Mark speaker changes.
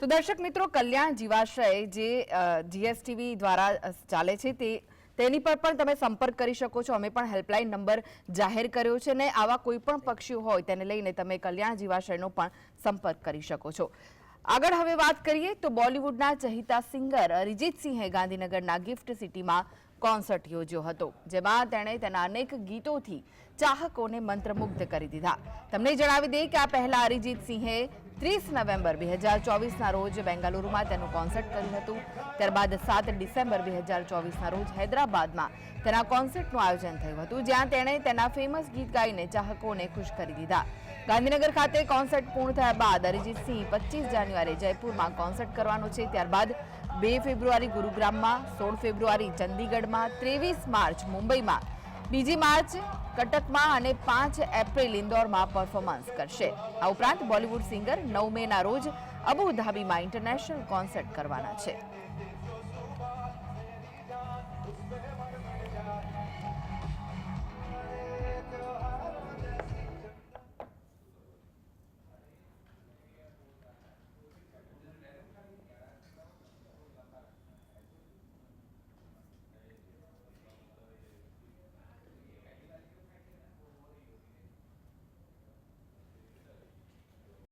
Speaker 1: તો દર્શક મિત્રો, કલ્યાણ જીવાશ્રય જે જીએસટીવી દ્વારા ચાલે છે તે, તેની પર પણ તમે સંપર્ક કરી શકો છો. અમે પણ હેલ્પલાઇન નંબર જાહેર કર્યો છે ને આવા કોઈ પણ પક્ષીઓ હોય તેને લઈને તમે કલ્યાણ જીવાશ્રયનો પણ સંપર્ક કરી શકો છો. આગળ હવે વાત કરીએ તો બોલિવૂડના ચહિતા સિંગર અરિજીતસિંહે ગાંધીનગરના ગિફ્ટ સિટીમાં કોન્સર્ટ યોજ્યો હતો, જેમાં તેણે તેના અનેક ગીતોથી ચાહકોને મંત્રમુગ્ધ કરી દીધા. તમને જણાવી દઈએ કે આ પહેલા અરિજીત સિંહે ત્રીસ નવેમ્બર બે હજાર ચોવીસના રોજ બેંગાલુરુમાં તેનું કોન્સર્ટ કર્યું હતું. ત્યારબાદ સાત ડિસેમ્બર બે હજાર ચોવીસના રોજ હૈદરાબાદમાં તેના કોન્સર્ટનું આયોજન થયું હતું, જ્યાં તેણે તેના ફેમસ ગીત ગાઈને ચાહકોને ખુશ કરી દીધા. ગાંધીનગર ખાતે કોન્સર્ટ પૂર્ણ થયા બાદ અરિજીત સિંહ પચીસ જાન્યુઆરી જયપુરમાં કોન્સર્ટ કરવાનો છે. ત્યારબાદ બે ફેબ્રુઆરી ગુરુગ્રામમાં, સોળ ફેબ્રુઆરી ચંદીગઢમાં, ત્રેવીસ માર્ચ મુંબઈમાં બીજી માર્ચ કટકમાં અને પાંચ એપ્રિલ ઇન્દોરમાં પરફોર્મન્સ કરશે. આ ઉપરાંત બોલિવૂડ સિંગર નવ મેના રોજ અબુ ધાબીમાં ઇન્ટરનેશનલ કોન્સર્ટ કરવાના છે.